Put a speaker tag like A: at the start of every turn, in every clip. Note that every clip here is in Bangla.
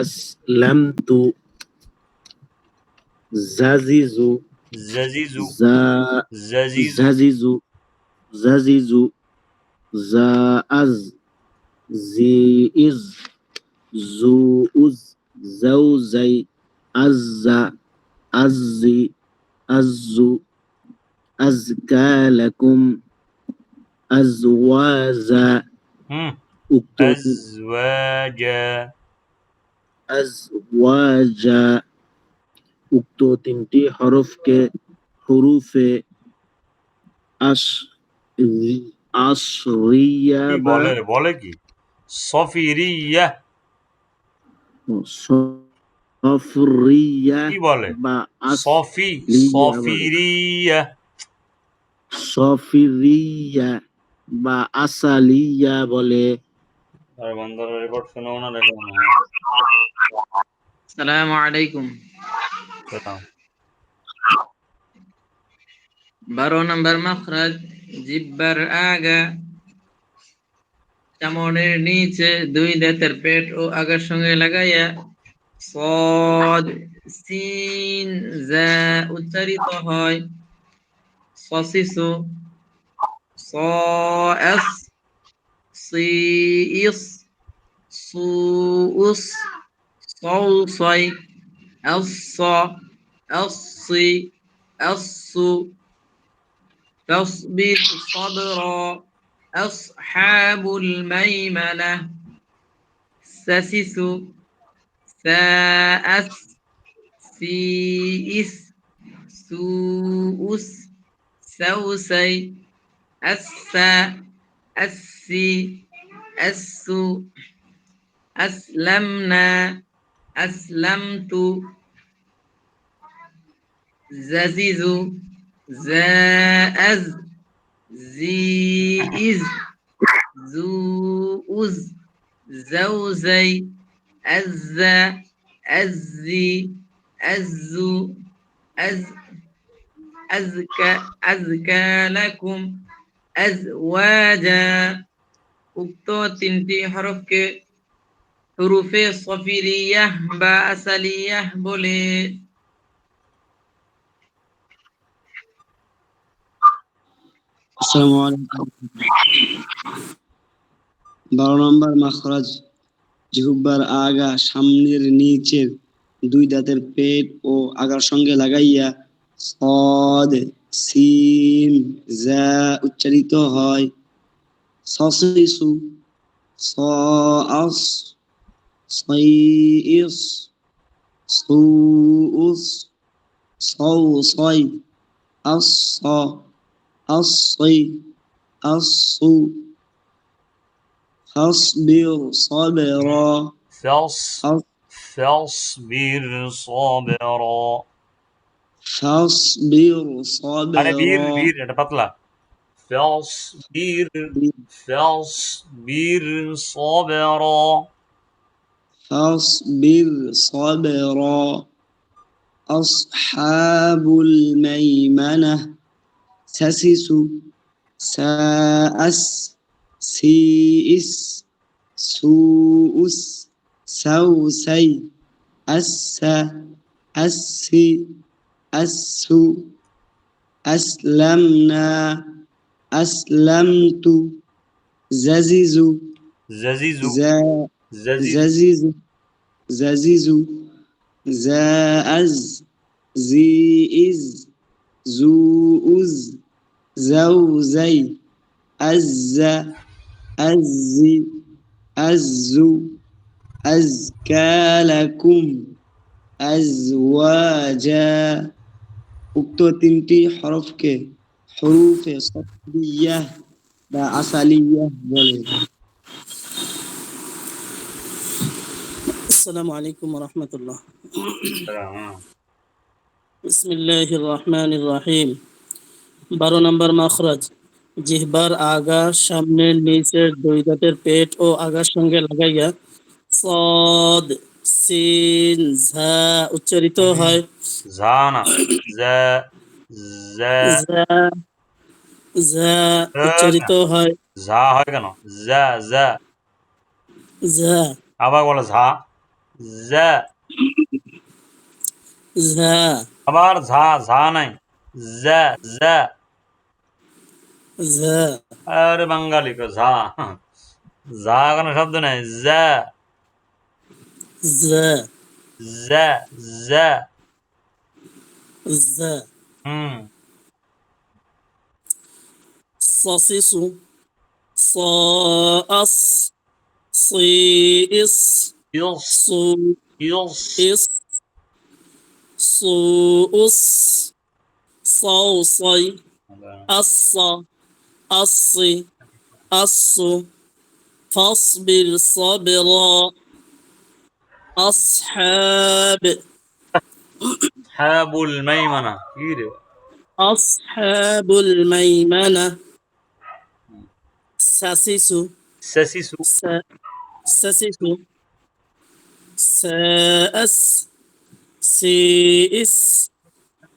A: aslamtu zazizu
B: zazizu.
A: Za
B: zazizu.
A: Zazizu zazizu za az zi iz zu uz zauzai azza azzi azzu
B: azka
A: lakum
B: azwaza hmm. azwaja.
A: আজওয়াজা উক্ত তিনটি হরফকে হুরুফে
B: কি
A: বা
B: বলে বলে কি? সফিরিয়া।
A: সফরিয়া
B: কি বলে?
A: বা
B: সফি সফিরিয়া।
A: সফিরিয়া বা আসালিয়া বলে।
B: আর বন্ধুরা রেকর্ড শোনাও না দেখো না
C: সালাম আলাইকুম
B: শোনাও।
C: বারো নম্বর মখরাজ জিব্বার আগা চামড়ের নিচে দুই দাঁতের পেট ও আগার সঙ্গে লাগাইয়া সদ সিন জা উচ্চারিত হয় সসিসু স এস সি ইস সু উস صوصي الص الصي الصو تصبر صبرا أصحاب الميمنة. سسس ساءس سيئس سوءس سوسي أسا أسي أسو أسلمنا. أسلمت. ززز زاز زيز زوز زوزي. أز. أزي. أزو. أز. أزكى أزكى لكم. أزواجا. وقطعت انتي حرف হুরুফে সফিরিয়াহ বা আসালিয়াহ বলে
D: বারো নম্বর মাখরাজ, জিহুব্বার আগা সামনের নিচের দুই দাঁতের পেট ও আগার সঙ্গে লাগাইয়া সদ সিম যা উচ্চারিত হয়। সসিসু সআস صيص صوص صوصي الص الصي الصو فاصبر صبرا
B: فاصبر صبرا
D: فاصبر
B: صبرا أنا
D: بير
B: بير أنا بطلع فاصبر فاصبر صبرا
D: فاصبر صبرا. أصحاب الميمنة. سسس ساءس. سيئس. سوءس. سوسي. أس. أسي أسو أسلمنا. أسلمت. ززز.
B: ززيزو
D: زا
B: ززيزو
D: ززز ززز زاز زيئز زوز زوزي أز أزي أزو أزكى لكم أزواجا উক্ত তিনটি হরফকে হরুফে সফিয়াহ বা আসালিয়াহ বলে
E: السلام عليكم ورحمة الله
B: হ্যাঁ।
E: بسم الله الرحمن الرحيم বারো নম্বর মাখরাজ জিহবার আগা সামনের নিচের দুই দাঁতের পেট ও আগার সঙ্গে লাগাইয়া সদ সিন ঝা উচ্চারিত হয়
B: ঝা না জা জা
E: ঝা ঝা উচ্চারিত হয়
B: ঝা হয় কেন জা জা
E: ঝা
B: আবার বলে ঝা ज
E: ज
B: আবার ঝা ঝা নাই জ জ
E: জ
B: আরে বাঙালি কো ঝা ঝা কোনো শব্দ নাই জ
E: জ
B: জ জ
E: জ
B: হুম সসিসু
E: সস
B: সিস
E: يص يص صوصي أص أص أص فاصبر صبرا أصحاب
B: أصحاب الميمنة
E: أصحاب الميمنة ساسيسو
B: ساسيسو
E: ساسيسو ساسس ساس سيس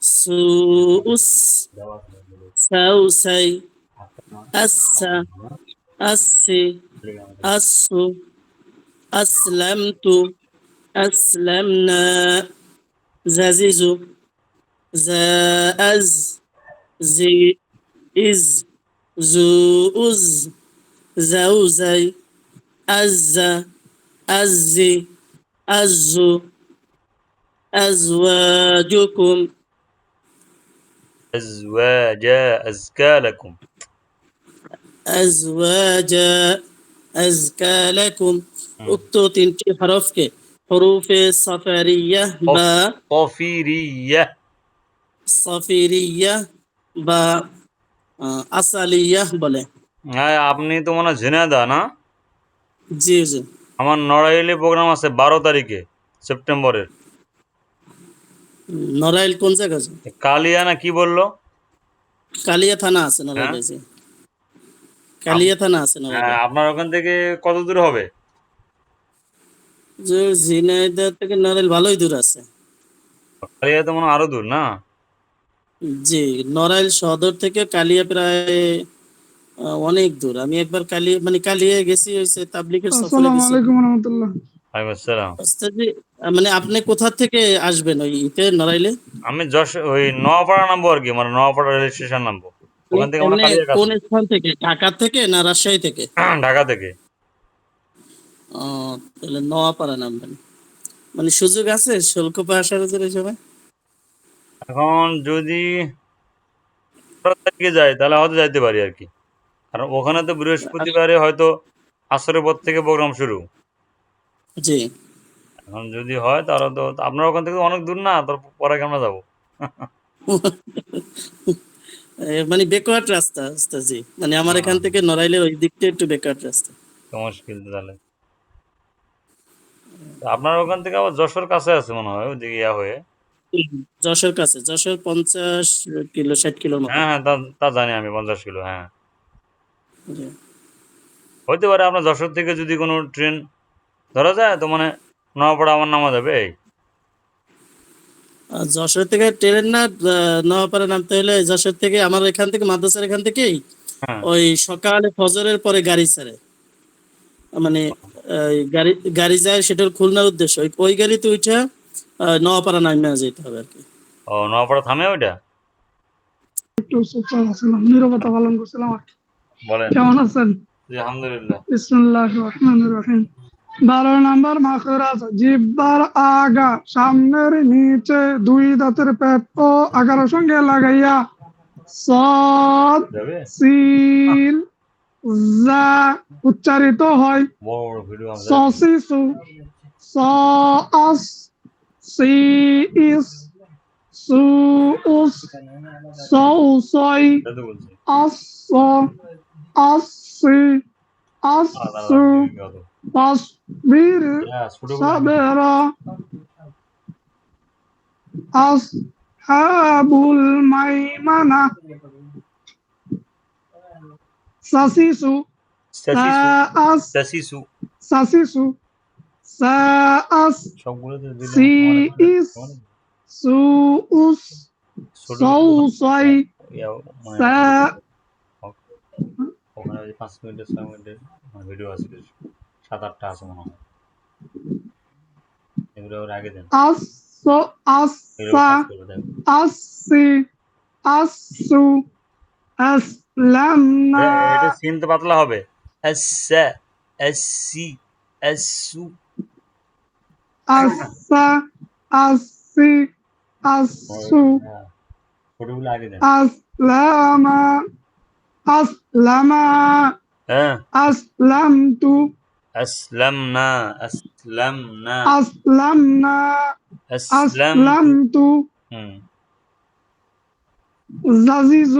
E: سوس سوسي أس أس أس أسلمت أسلمنا زازيز زاز زي إز زوز زوزي أز أزي أزو أزواجكم
B: أزواجا أزكى لكم
E: أزواجا أزكى لكم উক্ত তিনটি হরফকে হরুফে সাফারিয়া বা
B: صفيرية
E: সাফিরিয়া বা আহ, আসালিয়া বলে
B: হ্যাঁ আপনি তো মনে হয় ঝিনাইদা না
E: জি জি
B: আমার নড়াইলে প্রোগ্রাম আছে বারো তারিখে সেপ্টেম্বরের।
E: নড়াইল কোন জায়গা?
B: কালিয়া না কি বলল?
E: কালিয়া থানা আছে নড়াইলে কালিয়া থানা আছে
B: হ্যাঁ
E: নড়াইলে
B: আপনার ওখান থেকে কত দূর হবে?
E: যে ঝিনাইদহ থেকে নড়াইল ভালোই দূর আছে।
B: কালিয়া তো মনে আরও দূর না?
E: জি নড়াইল সদর থেকে কালিয়া প্রায় অনেক দূর। আমি একবার কালিয়া মানে কালিয়া গেছি হয়েছে তাবলিকের সফরে
F: আসসালামু
E: গেছি
F: আলাইকুম রহমতুল্লাহ
B: আসসালাম।
E: মানে আপনি কোথা থেকে আসবেন ওই ইতে নড়াইলে?
B: আমি যশ ওই নোয়াপাড়া নামবো আর কি মানে নোয়াপাড়া রেল স্টেশন নামবো। ওখান থেকে আমার কালিয়া কাছে।
E: কোন স্থান থেকে? ঢাকা থেকে না রাজশাহী থেকে?
B: ঢাকা থেকে।
E: ও তাহলে নোয়াপাড়া নামবেন। মানে সুযোগ আছে শুল্কপা আসার জন্য সময়?
B: এখন যদি তারিখে যাই তাহলে হয়তো যাইতে পারি আর কি। কারণ ওখানে তো বৃহস্পতিবারে হয়তো আসরের পর থেকে প্রোগ্রাম শুরু।
E: জি।
B: এখন যদি হয় তাহলে তো আপনার ওখান থেকে অনেক দূর না তার পরে কেমন যাব?
E: মানে বেকওয়ার্ড রাস্তা ওস্তাজি মানে আমার এখান থেকে নড়াইলে ওই দিকটা একটু বেকওয়ার্ড রাস্তা।
B: তো মুশকিল তাহলে। আপনার ওখান থেকে আবার যশোর কাছে আছে মনে হয় ওদিকে ইয়া হয়ে?
E: যশোর কাছে যশোর পঞ্চাশ কিলো ষাট কিলো
B: হ্যাঁ হ্যাঁ তা তা জানি আমি পঞ্চাশ কিলো হ্যাঁ।
E: জি।
B: হইতে পারে আপনার যশোর থেকে যদি কোনো ট্রেন ধরা যায় তো মানে নোয়াপাড়া আমার নামা যাবে? এই
E: যশোর থেকে ট্রেন না নামতে হলে যশোর থেকে আমার এখান থেকে মাদ্রাসার এখান থেকেই
B: হ্যাঁ।
E: ওই সকালে ফজরের পরে গাড়ি ছাড়ে। মানে গাড়ি গাড়ি যায় সেটার খুলনার উদ্দেশ্য। ওই- গাড়িতে উঠে আহ, নোয়াপাড়া নামে যেতে হবে আর কি।
B: ও নোয়াপাড়া থামে ওইটা?
F: একটু নীরবতা পালন করছিলাম আর কি।
B: বলেন।
F: কেমন আছেন?
B: আলহামদুলিল্লাহ।
F: রহিম। বারো নাম্বার মাখরাজ জিব্বার আগা সামনের নিচে দুই দাঁতের পেট ও আগার সঙ্গে লাগাইয়া সদ সিল জা উচ্চারিত হয়। সসিসু সস সিইস সুউস সউসই আস
B: Asri
F: Asri Asbir
B: Sabera Ashabul Maimana.
F: Sasisu. Sasisu.
B: Sasisu.
F: Sasis
B: Suus Sausai.
F: Sasis
B: ওখানে ওই পাঁচ মিনিটের ছয় মিনিটের ভিডিও আছে বেশ। সাত আটটা আছে মনে হয়। এগুলো ওর আগে দেন। তো পাতলা হবে। হ্যাঁ, ছোটগুলো আগে দেন।
F: আসলামা।
B: أسلم.
F: آه.
B: أسلمت.
F: أسلمنا.
B: أسلمنا.
F: أسلمنا.
B: أسلمت.
F: ززيز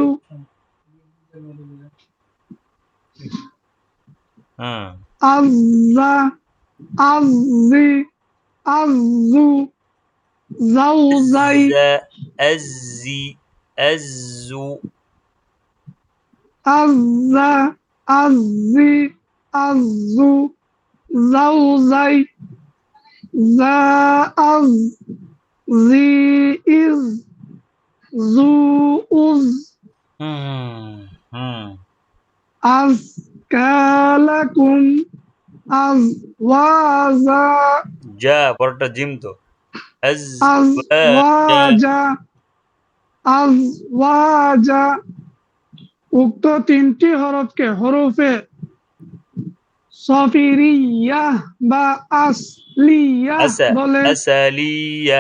F: أز أز أز
B: زوزي أزي أزو
F: আজ্জা আজ্জি আজ্জু জাউজাই জা আজ জি ইজ জু উজ
B: হুম হুম
F: আজকালাকুম আজওয়াজা
B: যা পরটা জিম তো। আজ-
F: আজওয়াজা আজওয়াজা উক্ত তিনটি হরফকে হরফে সফিরিয়া বা আসলিয়া বলে।
B: আসালিয়া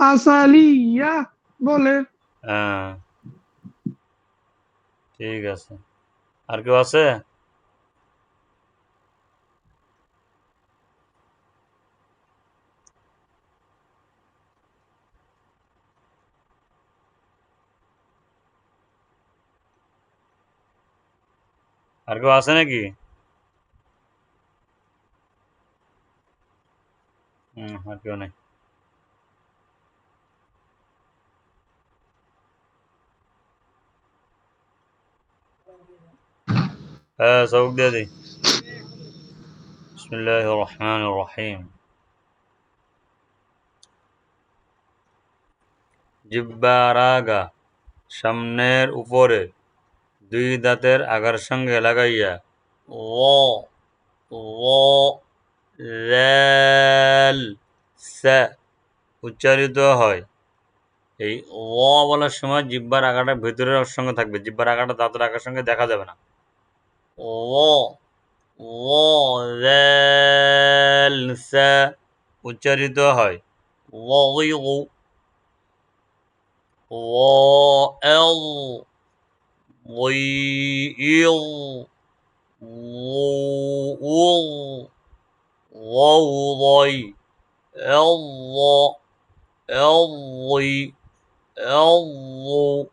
F: আসালিয়া বলে।
B: হ্যাঁ। ঠিক আছে। আর কেউ আছে? আর কেউ আছে নাকি হুম আর কেউ নেই হ্যাঁ সবক দিয়ে দিই বিসমিল্লাহ রহমান রহিম জিব্বার আগা সামনের উপরে দুই দাঁতের আগার সঙ্গে লাগাইয়া ও ও রেল সে উচ্চারিত হয়। এই ও বলার সময় জিব্বার আগাটা ভেতরের সঙ্গে থাকবে জিব্বার আগাটা দাঁতের আগার সঙ্গে দেখা যাবে না। ও ও রেল সে উচ্চারিত হয়। ও ও ও ضِيءٍ وَأُرْ وَوْضَيْ أَرْض أَرْضِ أَرْض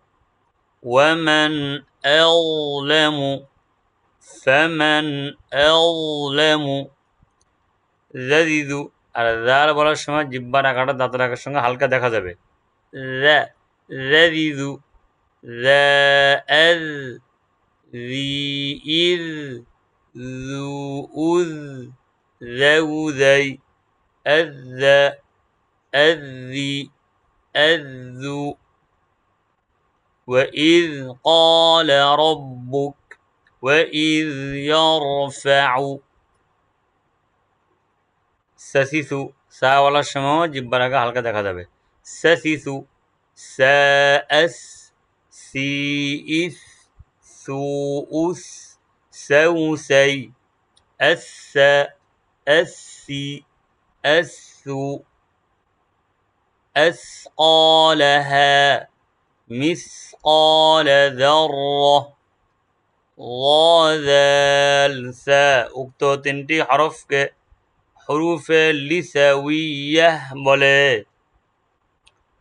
B: وَمَنْ أَظْلَمُ فَمَنْ أَظْلَمُ জাদিদু আর জাল বলার সময় জিব্বার আঁকাটা দাঁতের আঁকার সঙ্গে হালকা দেখা যাবে রা ذا أذ ذي إذ ذو أذ ذو ذي أذ أذي أذ وإذ قال ربك وإذ يرفع سثث سا ولا شمو جبرك حلقة دخا دبه سثث سأس সাস সি ইস সু উস সৌসাই আসা আসি আসু أثقالها مثقال ذرة غذال سا উক্ত তিনটি হরফকে হরুফে লিসাউইয়াহ বলে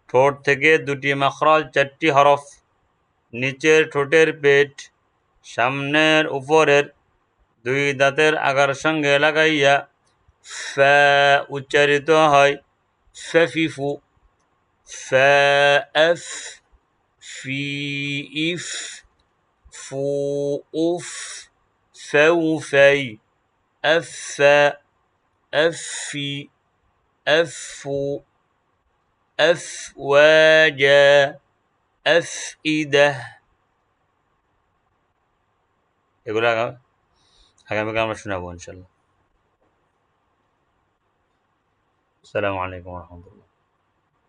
B: ঠোঁট থেকে দুটি মাখরাজ চারটি হরফ নিচের ঠোঁটের পেট সামনের উপরের দুই দাঁতের আগার সঙ্গে লাগাইয়া ফ্যা উচ্চারিত হয় ফ্যাফিফু ফ্যা এফ ফি ইফ ফু উফ ফেউ ফেই এফ ফ্যা এফ ফি এফ ফু এফ ওয়াজা أفئدة এগুলো আগা- আগামীকাল আমরা শোনাবো ইনশাল্লাহ আসসালামু আলাইকুম রহমতুল্লাহ